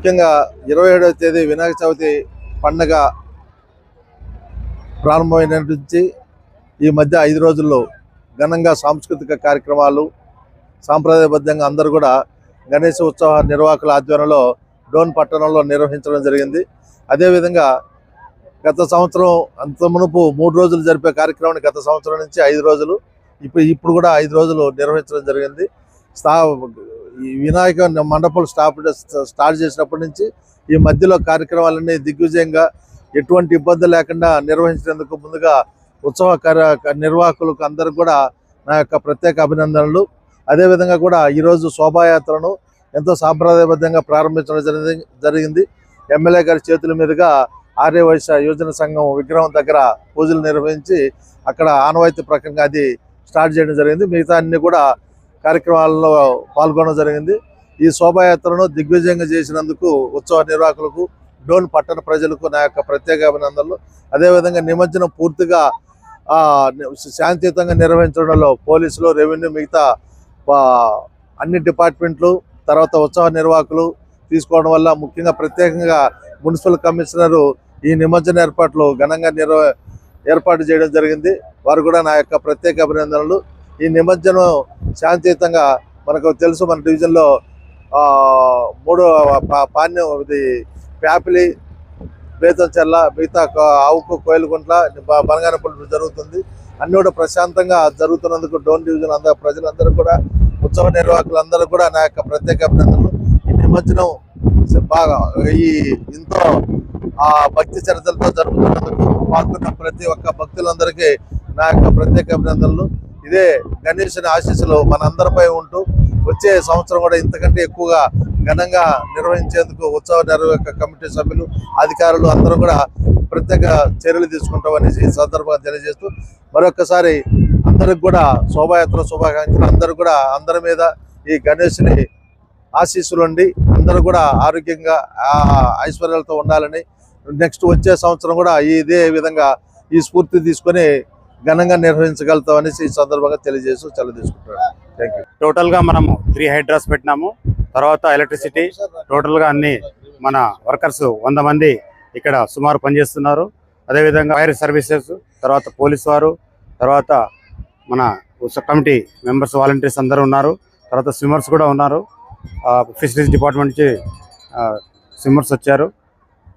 ముఖ్యంగా ఇరవై ఏడవ తేదీ వినాయక చవితి పండగ ప్రారంభమైన నుంచి ఈ మధ్య ఐదు రోజుల్లో ఘనంగా సాంస్కృతిక కార్యక్రమాలు సాంప్రదాయబద్ధంగా అందరూ కూడా గణేష ఉత్సవ నిర్వాహకుల ఆధ్వర్యంలో డోన్ పట్టణంలో నిర్వహించడం జరిగింది. అదేవిధంగా గత సంవత్సరం అంత మునుపు మూడు రోజులు జరిపే కార్యక్రమాన్ని గత సంవత్సరం నుంచి ఐదు రోజులు ఇప్పుడు ఇప్పుడు కూడా ఐదు రోజులు నిర్వహించడం జరిగింది. స్థా వినాయక మండపం స్టాప్ స్టార్ట్ చేసినప్పటి నుంచి ఈ మధ్యలో కార్యక్రమాలన్నీ దిగ్విజయంగా ఎటువంటి ఇబ్బంది లేకుండా నిర్వహించినందుకు ముందుగా ఉత్సవ కార్య నిర్వాహకులకు అందరికి కూడా నా యొక్క ప్రత్యేక అభినందనలు. అదేవిధంగా కూడా ఈరోజు శోభాయాత్రను ఎంతో సాంప్రదాయబద్ధంగా ప్రారంభించడం జరిగింది జరిగింది. ఎమ్మెల్యే గారి చేతుల మీదుగా ఆర్య వైశ్య యోజన సంఘం విగ్రహం దగ్గర పూజలు నిర్వహించి అక్కడ ఆనవాయితీ ప్రకంగా అది స్టార్ట్ చేయడం జరిగింది. మిగతా అన్ని కూడా కార్యక్రమాల్లో పాల్గొనడం జరిగింది. ఈ శోభాయాత్రను దిగ్విజయంగా చేసినందుకు ఉత్సవ నిర్వాహకులకు డోన్ పట్టణ ప్రజలకు నా యొక్క ప్రత్యేక అభినందనలు. అదేవిధంగా నిమజ్జనం పూర్తిగా శాంతియుతంగా నిర్వహించడంలో పోలీసులు రెవెన్యూ మిగతా అన్ని డిపార్ట్మెంట్లు తర్వాత ఉత్సవ నిర్వాహకులు తీసుకోవడం వల్ల ముఖ్యంగా ప్రత్యేకంగా మున్సిపల్ కమిషనరు ఈ నిమజ్జన ఏర్పాట్లు ఘనంగా నిర్వ ఏర్పాటు చేయడం జరిగింది. వారు కూడా నా యొక్క ప్రత్యేక అభినందనలు. ఈ నిమజ్జనం శాంతియుతంగా మనకు తెలుసు మన డివిజన్లో మూడు మూడో పా- పాణ్యం ఇది ప్యాపిలి బేతంచెల్ల మిగతా ఆవుకు కోయిలగుంట్ల బనగానపల్లి జరుగుతుంది. అన్నీ కూడా ప్రశాంతంగా జరుగుతున్నందుకు డోన్ డివిజన్ అందరూ ప్రజలందరూ కూడా ఉత్సవ నిర్వాహకులందరూ కూడా నా యొక్క ప్రత్యేక అభినందనలు. ఈ నిమజ్జనం బాగా ఈ ఎంతో ఆ భక్తి చరిత్రలతో జరుగుతున్నందుకు పాల్గొన్న ప్రతి ఒక్క భక్తులందరికీ నా యొక్క ప్రత్యేక అభినందనలు. ఇదే గణేశుని ఆశీస్సులు మనందరిపై ఉంటూ వచ్చే సంవత్సరం కూడా ఇంతకంటే ఎక్కువగా ఘనంగా నిర్వహించేందుకు ఉత్సవ నిర్వాహక కమిటీ సభ్యులు అధికారులు అందరూ కూడా ప్రత్యేక చర్యలు తీసుకుంటామని ఈ సందర్భంగా తెలియజేస్తూ మరొకసారి అందరికి కూడా శోభాయాత్ర శుభాకాంక్షలు. అందరూ కూడా అందరి మీద ఈ గణేషుని ఆశీస్సులు ఉండి అందరూ కూడా ఆరోగ్యంగా ఐశ్వర్యాలతో ఉండాలని నెక్స్ట్ వచ్చే సంవత్సరం కూడా ఇదే విధంగా ఈ స్ఫూర్తి తీసుకొని ఘనంగా నిర్వహించగలుగుతామని ఈ సందర్భంగా తెలియజేసి సెలవు థ్యాంక్ యూ టోటల్గా మనము త్రీ హైడ్రాస్ పెట్టినాము. తర్వాత ఎలక్ట్రిసిటీ టోటల్గా అన్ని మన వర్కర్స్ వంద మంది ఇక్కడ సుమారు పనిచేస్తున్నారు. అదేవిధంగా ఫైర్ సర్వీసెస్ తర్వాత పోలీస్ వారు తర్వాత మన కమిటీ మెంబర్స్ వాలంటీర్స్ అందరూ ఉన్నారు. తర్వాత స్విమ్మర్స్ కూడా ఉన్నారు. ఫిషరీస్ డిపార్ట్మెంట్ నుంచి స్విమ్మర్స్ వచ్చారు.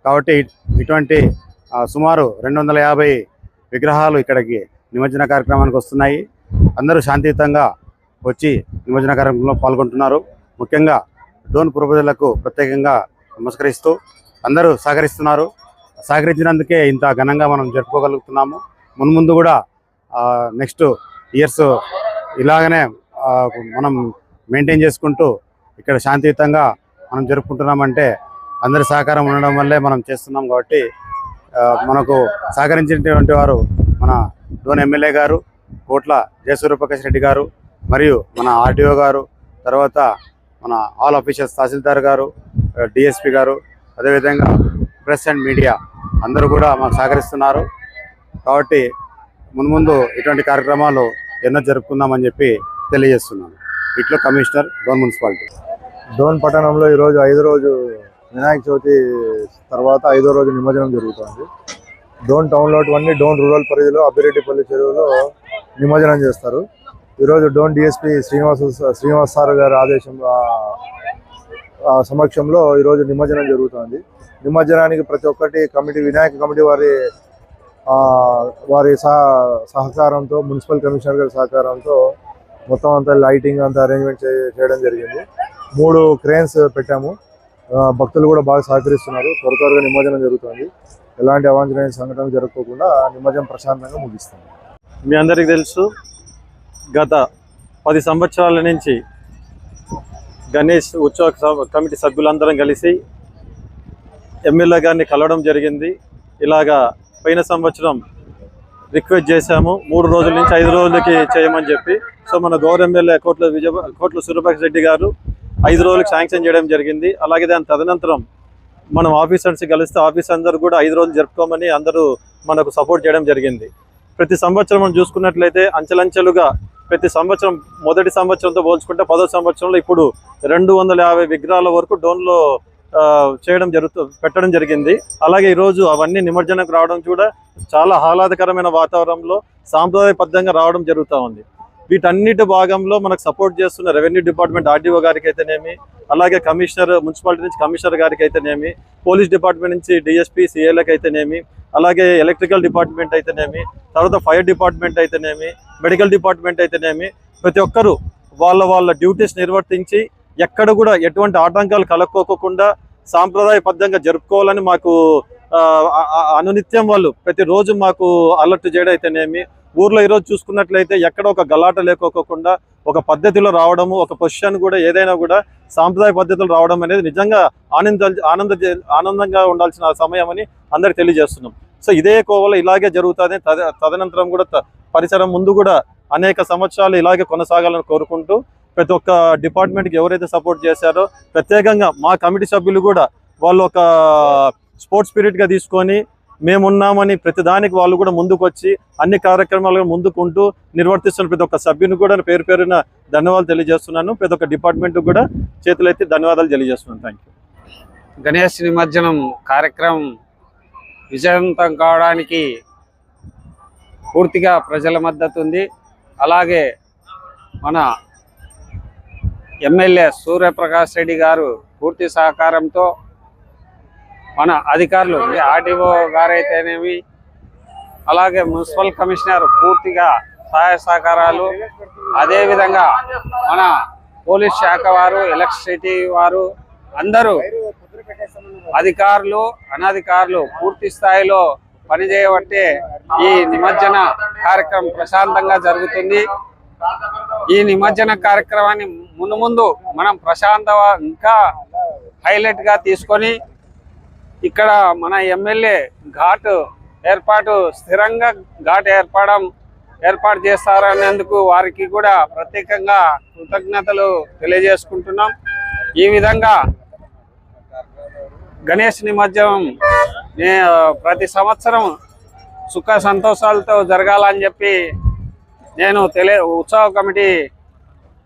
కాబట్టి ఇటువంటి సుమారు రెండు వందల యాభై విగ్రహాలు ఇక్కడికి నిమజ్జన కార్యక్రమానికి వస్తున్నాయి. అందరూ శాంతియుతంగా వచ్చి నిమజ్జన కార్యక్రమంలో పాల్గొంటున్నారు. ముఖ్యంగా డోన్ పుర ప్రత్యేకంగా నమస్కరిస్తూ అందరూ సహకరిస్తున్నారు. సహకరించినందుకే ఇంత ఘనంగా మనం జరుపుకోగలుగుతున్నాము. మున్ముందు కూడా నెక్స్ట్ ఇయర్స్ ఇలాగనే మనం మెయింటైన్ చేసుకుంటూ ఇక్కడ శాంతియుతంగా మనం జరుపుకుంటున్నామంటే అందరి సహకారం ఉండడం వల్లే మనం చేస్తున్నాం కాబట్టి మనకు సహకరించినటువంటి వారు మన డోన్ ఎమ్మెల్యే గారు కోట్ల జయసూర్యప్రకాష్ రెడ్డి గారు మరియు మన ఆర్డీఓ గారు తర్వాత మన ఆల్ ఆఫీషియల్స్ తహసీల్దార్ గారు డిఎస్పి గారు అదేవిధంగా ప్రెస్ అండ్ మీడియా అందరూ కూడా మాకు సహకరిస్తున్నారు. కాబట్టి ముందు ఇటువంటి కార్యక్రమాలు ఎన్నో జరుపుకుందామని చెప్పి తెలియజేస్తున్నాను. ఇట్లో కమిషనర్ డోన్ మున్సిపాలిటీ. డోన్ పట్టణంలో ఈరోజు ఐదు రోజు వినాయక చవితి తర్వాత ఐదో రోజు నిమజ్జనం జరుగుతుంది. డోన్ టౌన్లో అన్ని డోన్ రూరల్ పరిధిలో అబ్బిరెడ్డిపల్లి చెరువులో నిమజ్జనం చేస్తారు. ఈరోజు డోన్ డిఎస్పి శ్రీనివాస శ్రీనివాస్ సార్ గారి ఆదేశం సమక్షంలో ఈరోజు నిమజ్జనం జరుగుతుంది. నిమజ్జనానికి ప్రతి ఒక్కటి కమిటీ వినాయక కమిటీ వారి వారి సహ సహకారంతో మున్సిపల్ కమిషనర్ గారి సహకారంతో మొత్తం అంతా లైటింగ్ అంతా అరేంజ్మెంట్ చేయడం జరిగింది. మూడు క్రేన్స్ పెట్టాము. భక్తులు కూడా బాగా సహకరిస్తున్నారు. త్వర త్వరగా నిమజ్జనం జరుగుతుంది. ఎలాంటి అవాంఛనీయ సంఘటనలు జరగకోకుండా నిమజ్జనం ప్రశాంతంగా ముగిస్తుంది. మీ అందరికీ తెలుసు గత పది సంవత్సరాల నుంచి గణేష్ ఉత్సవ సభ- కమిటీ సభ్యులందరం కలిసి ఎమ్మెల్యే గారిని కలవడం జరిగింది. ఇలాగా పోయిన సంవత్సరం రిక్వెస్ట్ చేశాము. మూడు రోజుల నుంచి ఐదు రోజులకి చేయమని చెప్పి. సో మన గౌరవ ఎమ్మెల్యే కోట్ల విజయ కోట్ల సూర్యప్రకాష్ రెడ్డి గారు ఐదు రోజులకు శాంక్షన్ చేయడం జరిగింది. అలాగే దాని తదనంతరం మనం ఆఫీసర్స్ కలిస్తే ఆఫీస్ అందరూ కూడా ఐదు రోజులు జరుపుకోమని అందరూ మనకు సపోర్ట్ చేయడం జరిగింది. ప్రతి సంవత్సరం మనం చూసుకున్నట్లయితే అంచెలంచెలుగా ప్రతి సంవత్సరం మొదటి సంవత్సరంతో పోల్చుకుంటే పదో సంవత్సరంలో ఇప్పుడు రెండు వందల యాభై విగ్రహాల వరకు డోన్లో చేయడం జరుగుతూ పెట్టడం జరిగింది. అలాగే ఈరోజు అవన్నీ నిమజ్జనకు రావడం కూడా చాలా ఆహ్లాదకరమైన వాతావరణంలో సాంప్రదాయబద్ధంగా రావడం జరుగుతూ ఉంది. వీటన్నిటి భాగంలో మనకు సపోర్ట్ చేస్తున్న రెవెన్యూ డిపార్ట్మెంట్ ఆర్డీఓ గారికి అయితేనేమి అలాగే కమిషనర్ మున్సిపాలిటీ నుంచి కమిషనర్ గారికి అయితేనేమి పోలీస్ డిపార్ట్మెంట్ నుంచి డిఎస్పీ సిఏలకు అయితేనేమి అలాగే ఎలక్ట్రికల్ డిపార్ట్మెంట్ అయితేనేమి తర్వాత ఫైర్ డిపార్ట్మెంట్ అయితేనేమి మెడికల్ డిపార్ట్మెంట్ అయితేనేమి ప్రతి ఒక్కరూ వాళ్ళ వాళ్ళ డ్యూటీస్ నిర్వర్తించి ఎక్కడ కూడా ఎటువంటి ఆటంకాలు కలక్కోకుండా సాంప్రదాయబద్ధంగా జరుపుకోవాలని మాకు అనునిత్యం వాళ్ళు ప్రతిరోజు మాకు అలర్ట్ చేయడం అయితేనేమి ఊర్లో ఈరోజు చూసుకున్నట్లయితే ఎక్కడ ఒక గలాట లేకోకుండా ఒక పద్ధతిలో రావడము ఒక పొజిషన్ కూడా ఏదైనా కూడా సాంప్రదాయ పద్ధతులు రావడం అనేది నిజంగా ఆనంద ఆనంద ఆనందంగా ఉండాల్సిన సమయం అని అందరికి తెలియజేస్తున్నాం. సో ఇదే కోవలో ఇలాగే జరుగుతుంది తదనంతరం కూడా త- పరిసరం ముందు కూడా అనేక సంవత్సరాలు ఇలాగే కొనసాగాలని కోరుకుంటూ ప్రతి ఒక్క డిపార్ట్మెంట్కి ఎవరైతే సపోర్ట్ చేశారో ప్రత్యేకంగా మా కమిటీ సభ్యులు కూడా వాళ్ళు ఒక స్పోర్ట్స్ స్పిరిట్గా తీసుకొని మేమున్నామని ప్రతి దానికి వాళ్ళు కూడా ముందుకు వచ్చి అన్ని కార్యక్రమాలు ముందుకుంటూ నిర్వర్తిస్తున్న ప్రతి ఒక్క సభ్యుని కూడా పేరు పేరున ధన్యవాదాలు తెలియజేస్తున్నాను. ప్రతి ఒక్క డిపార్ట్మెంట్ కూడా చేతులైతే ధన్యవాదాలు తెలియజేస్తున్నాను. థ్యాంక్ యూ గణేష్ నిమజ్జనం కార్యక్రమం విజయవంతం కావడానికి పూర్తిగా ప్రజల మద్దతు ఉంది. అలాగే మన ఎమ్మెల్యే సూర్యప్రకాష్ రెడ్డి గారు పూర్తి సహకారంతో మన అధికారులు ఆర్డీఓ గారైతేనేమి అలాగే మున్సిపల్ కమిషనర్ పూర్తిగా సహాయ సహకారాలు అదేవిధంగా మన పోలీస్ శాఖ వారు ఎలక్ట్రిసిటీ వారు అందరూ అధికారులు అనధికారులు పూర్తి స్థాయిలో పనిచేయబట్టే ఈ నిమజ్జన కార్యక్రమం ప్రశాంతంగా జరుగుతుంది. ఈ నిమజ్జన కార్యక్రమాన్ని ముందు ముందు మనం ప్రశాంత ఇంకా హైలైట్గా తీసుకొని ఇక్కడ మన ఎమ్మెల్యే ఘాట్ ఏర్పాటు స్థిరంగా ఘాట్ ఏర్పడం ఏర్పాటు చేస్తారనేందుకు వారికి కూడా ప్రత్యేకంగా కృతజ్ఞతలు తెలియజేసుకుంటున్నాం. ఈ విధంగా గణేష్ నిమజ్జనం ప్రతి సంవత్సరం సుఖ సంతోషాలతో జరగాలని చెప్పి నేను తెలియ ఉత్సవ కమిటీ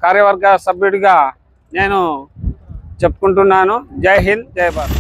కార్యవర్గ సభ్యుడిగా నేను చెప్పుకుంటున్నాను. జై హింద్ జై భారత్.